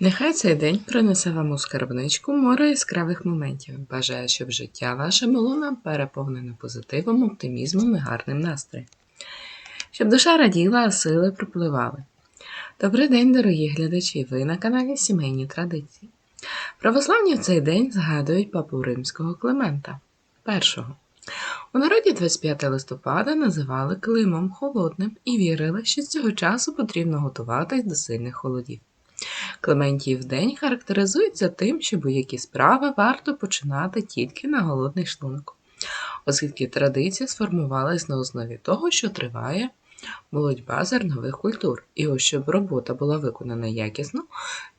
Нехай цей день принесе вам у скарбничку море яскравих моментів. Бажаю, щоб життя ваше було нам переповнене позитивом, оптимізмом і гарним настроєм. Щоб душа раділа, а сили пропливали. Добрий день, дорогі глядачі! Ви на каналі Сімейні Традиції. Православні в цей день згадують папу римського Климента І. У народі 25 листопада називали Климом холодним і вірили, що з цього часу потрібно готуватись до сильних холодів. Клементіїв день характеризується тим, що будь-які справи варто починати тільки на голодний шлунок, оскільки традиція сформувалась на основі того, що триває молодьба зернових культур. І ось щоб робота була виконана якісно,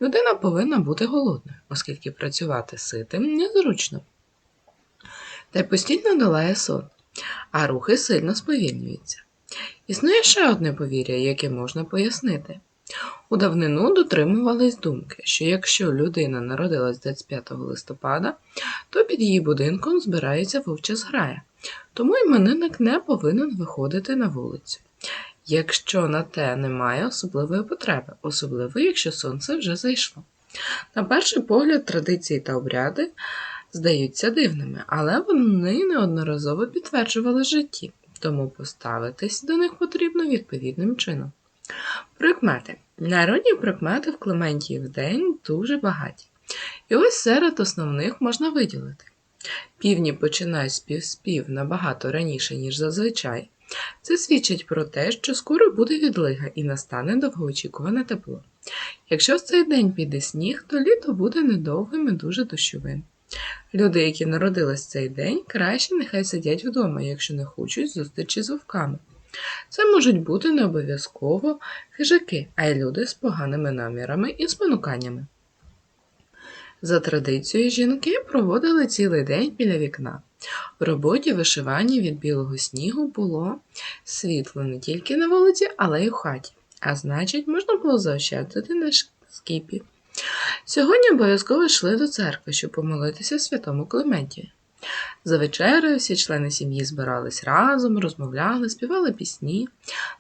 людина повинна бути голодною, оскільки працювати ситим незручно. Та й постійно долає сон, а рухи сильно сповільнюються. Існує ще одне повір'я, яке можна пояснити. У давнину дотримувались думки, що якщо людина народилась 25 листопада, то під її будинком збирається вовча зграя, тому іменинник не повинен виходити на вулицю. Якщо на те немає особливої потреби, особливо якщо сонце вже зайшло. На перший погляд, традиції та обряди здаються дивними, але вони неодноразово підтверджували житті, тому поставитись до них потрібно відповідним чином. Прикмети. Народні прикмети в Клементіїв день дуже багаті. І ось серед основних можна виділити. Півні починають співспів набагато раніше, ніж зазвичай. Це свідчить про те, що скоро буде відлига і настане довгоочікуване тепло. Якщо в цей день піде сніг, то літо буде недовгим і дуже дощовим. Люди, які народились в цей день, краще нехай сидять вдома, якщо не хочуть зустрічі з вовками. Це можуть бути не обов'язково хижаки, а й люди з поганими намірами і спонуканнями. За традицією, жінки проводили цілий день біля вікна. В роботі вишивання від білого снігу було світло не тільки на вулиці, але й у хаті, а значить, можна було заощадити на скіпі. Сьогодні обов'язково йшли до церкви, щоб помолитися святому Клементі. За вечерею всі члени сім'ї збирались разом, розмовляли, співали пісні.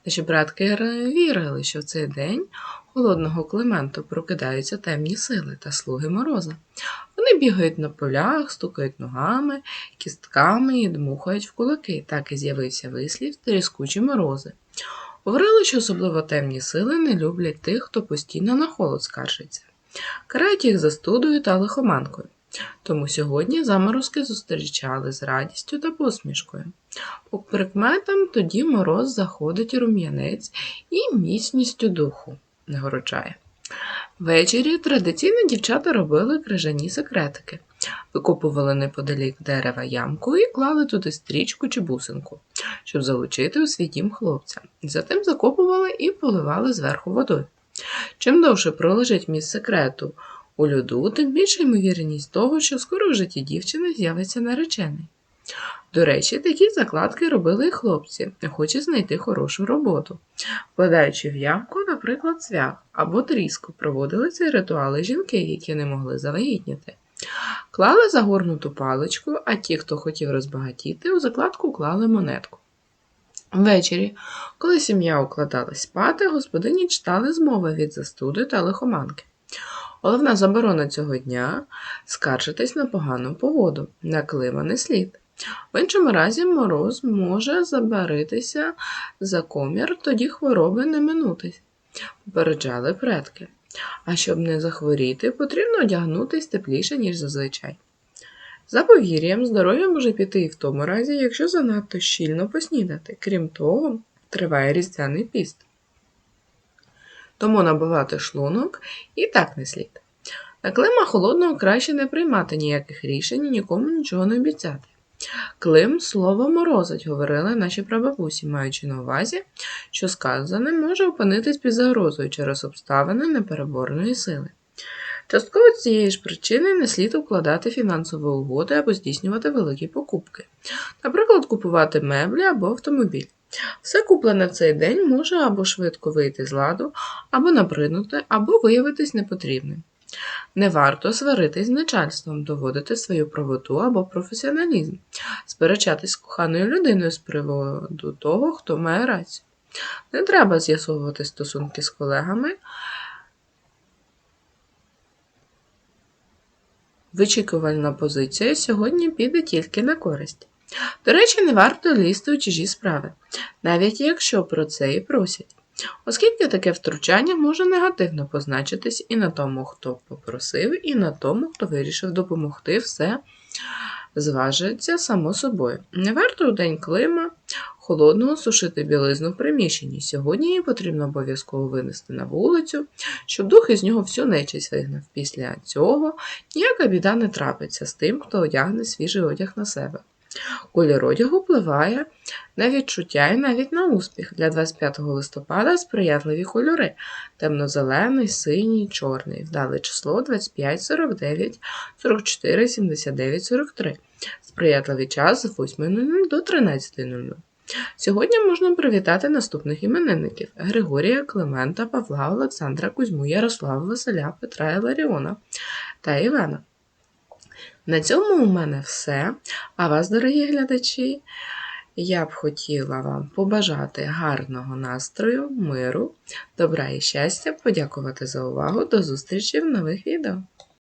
Наші братки вірили, що в цей день холодного Клементу прокидаються темні сили та слуги мороза. Вони бігають на полях, стукають ногами, кістками і дмухають в кулаки. Так і з'явився вислів тріскучі морози. Говорили, що особливо темні сили не люблять тих, хто постійно на холод скаржиться. Карають їх застудою та лихоманкою. Тому сьогодні заморозки зустрічали з радістю та посмішкою. По прикметам тоді мороз заходить рум'янець і міцністю духу нагорочає. Ввечері традиційно дівчата робили крижані секретики, викопували неподалік дерева ямку і клали туди стрічку чи бусинку, щоб залучити у свій дім хлопця. Затим закопували і поливали зверху водою. Чим довше пролежить міст секрету у льоду, тим більша ймовірність того, що скоро в житті дівчини з'явиться наречений. До речі, такі закладки робили і хлопці, охочі знайти хорошу роботу. Вкладаючи в ямку, наприклад, цвях або тріску, проводили ці ритуали жінки, які не могли завагітніти. Клали загорнуту паличку, а ті, хто хотів розбагатіти, у закладку клали монетку. Ввечері, коли сім'я укладалась спати, господині читали змови від застуди та лихоманки. Головна заборона цього дня скаржитись на погану погоду, на клима слід. В іншому разі мороз може забаритися за комір, тоді хвороби не минутись, попереджали предки. А щоб не захворіти, потрібно одягнутись тепліше, ніж зазвичай. За повір'ям, здоров'я може піти і в тому разі, якщо занадто щільно поснідати. Крім того, триває різдвяний піст. Тому набивати шлунок і так не слід. На клима холодного краще не приймати ніяких рішень і нікому нічого не обіцяти. Клим слово морозить, говорили наші прабабусі, маючи на увазі, що сказане може опинитись під загрозою через обставини непереборної сили. Частково з цієї ж причини не слід укладати фінансові угоди або здійснювати великі покупки, наприклад, купувати меблі або автомобіль. Все куплене в цей день може або швидко вийти з ладу, або набринути, або виявитись непотрібним. Не варто сваритись з начальством, доводити свою правоту або професіоналізм, сперечатись з коханою людиною з приводу того, хто має рацію. Не треба з'ясовувати стосунки з колегами Вичікувальна позиція сьогодні піде тільки на користь. До речі, не варто лізти у чужі справи, навіть якщо про це і просять, оскільки таке втручання може негативно позначитись і на тому, хто попросив, і на тому, хто вирішив допомогти, все зважиться само собою. Не варто у день клима холодного сушити білизну в приміщенні. Сьогодні її потрібно обов'язково винести на вулицю, щоб дух із нього всю нечисть вигнав. Після цього ніяка біда не трапиться з тим, хто одягне свіжий одяг на себе. Колір одягу впливає на відчуття і навіть на успіх. Для 25 листопада сприятливі кольори темно-зелений, синій, чорний. Вдале число 25, 49, 44, 79, 43. Сприятливий час з 8.00 до 13.00. Сьогодні можна привітати наступних іменинників: Григорія, Климента, Павла, Олександра, Кузьму, Ярослава, Василя, Петра, Іларіона та Івана. На цьому у мене все. А вас, дорогі глядачі, я б хотіла вам побажати гарного настрою, миру, добра і щастя, подякувати за увагу. До зустрічі в нових відео.